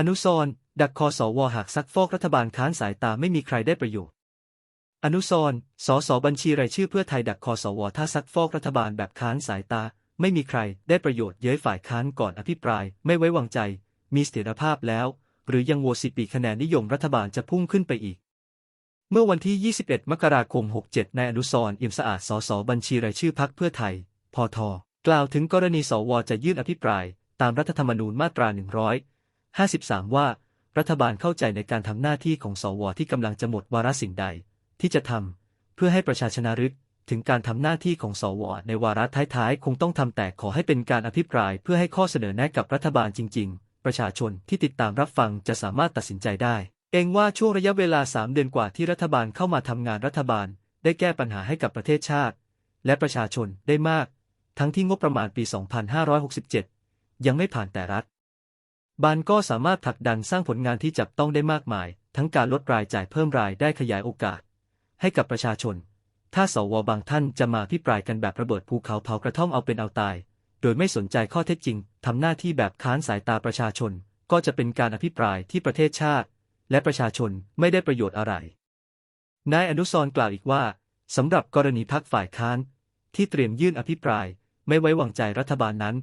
อนุสรดักคอสวหากซักฟอกรัฐบาลค้านสายตาไม่มีใครได้ประโยชน์ อนุสรณ์สสบัญชีรายชื่อเพื่อไทยดักคอสวถ้าซักฟอกรัฐบาลแบบค้านสายตา ไม่มีใครได้ประโยชน์เย้ยฝ่ายค้านก่อนอภิปราย ไม่ไว้วางใจ มีเสถียรภาพแล้ว หรือยังโหวตสิปีคะแนนนิยมรัฐบาลจะพุ่งขึ้นไปอีก เมื่อวันที่ 21 มกราคม 67นายอนุสรอี่มสะอาดสสบัญชีรายชื่อพักเพื่อไทย พท กล่าวถึงกรณีสวจะยื่นอภิปราย ตามรัฐธรรมนูญมาตรา 53 ว่า รัฐบาลเข้าใจในการทำหน้าที่ของสวที่กำลังจะหมดวาระสิ่งใด ที่จะทำเพื่อให้ประชาชนารึกถึงการทำหน้าที่ของสวในวาระท้ายๆ คงต้องทำแต่ขอให้เป็นการอภิปราย เพื่อให้ข้อเสนอแนะกับรัฐบาลจริง ๆ ประชาชนที่ติดตามรับฟังจะสามารถตัดสินใจได้ เองว่าช่วงระยะเวลา 3 เดือนกว่าที่รัฐบาลเข้ามาทำงานรัฐบาล ได้แก้ปัญหาให้กับประเทศชาติ และประชาชนได้มาก ทั้งที่งบประมาณปี 2567 ยังไม่ผ่านแต่รัฐ บานก็สามารถผลักดันสร้างผลงานที่จับต้องได้มากมาย ทั้งการลดรายจ่ายเพิ่มรายได้ขยายโอกาส ให้กับประชาชน ถ้าสวบางท่านจะมาพิปรายกันแบบระเบิดภูเขาเผากระท่อมเอาเป็นเอาตาย โดยไม่สนใจข้อเท็จจริงทำหน้าที่แบบค้านสายตาประชาชน ก็จะเป็นการอภิปรายที่ประเทศชาติ และประชาชนไม่ได้ประโยชน์อะไร นายอนุสรกล่าวอีกว่าสำหรับกรณีพักฝ่ายค้าน ที่เตรียมยื่นอภิปราย ไม่ไว้วางใจรัฐบาลนั้น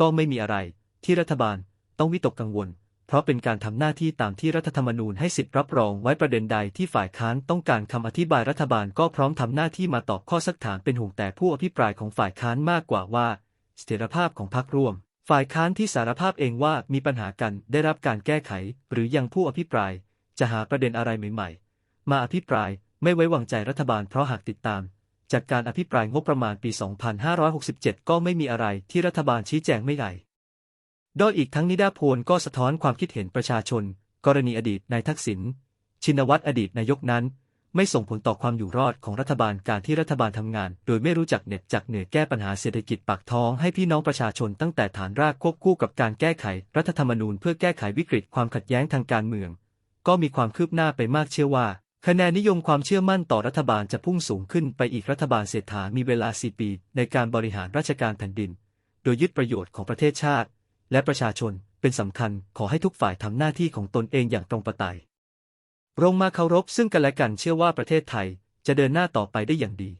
ก็ไม่มีอะไรที่รัฐบาล ต้องวิตกกังวล เพราะเป็นการทำหน้าที่ตามที่รัฐธรรมนูญให้สิทธิรับรองไว้ประเด็นใดที่ฝ่ายค้านต้องการคำอธิบายรัฐบาลก็พร้อมทำหน้าที่มาตอบข้อสักถามเป็นห่วงแต่ผู้อภิปรายของฝ่ายค้านมากกว่าว่าเสถียรภาพของพรรคร่วม ฝ่ายค้านที่สารภาพเองว่ามีปัญหากันได้รับการแก้ไข หรือยังผู้อภิปราย จะหาประเด็นอะไรใหม่ๆ มาอภิปรายไม่ไว้วางใจรัฐบาลเพราะหากติดตามจากการอภิปรายงบประมาณปี 2567 ก็ไม่มีอะไรที่รัฐบาลชี้แจงไม่ได้ โดยอีกทั้งนิดาโพลก็สะท้อนความคิดเห็นประชาชน กรณีอดีตนายทักษิณชินวัตรอดีตนายกนั้น ไม่ส่งผลต่อความอยู่รอดของรัฐบาลการที่รัฐบาลทำงาน โดยไม่รู้จักเหน็ดจักเหนื่อยแก้ปัญหาเศรษฐกิจปากท้องให้พี่น้องประชาชนตั้งแต่ฐานรากควบคู่กับการแก้ไขรัฐธรรมนูญเพื่อแก้ไขวิกฤตความขัดแย้งทางการเมือง ก็มีความคืบหน้าไปมากเชื่อว่าคะแนนนิยมความเชื่อมั่นต่อรัฐบาลจะพุ่งสูงขึ้นไปอีกรัฐบาลเศรษฐามีเวลา 4 ปี ในการบริหารราชการแผ่นดิน โดยยึดประโยชน์ของประเทศชาติ และประชาชนเป็นสำคัญขอให้ทุกฝ่ายทำหน้าที่ของตนเองอย่างตรงประไตยรงมาเคารพซึ่งกันและกันเชื่อว่าประเทศไทยจะเดินหน้าต่อไปได้อย่างดี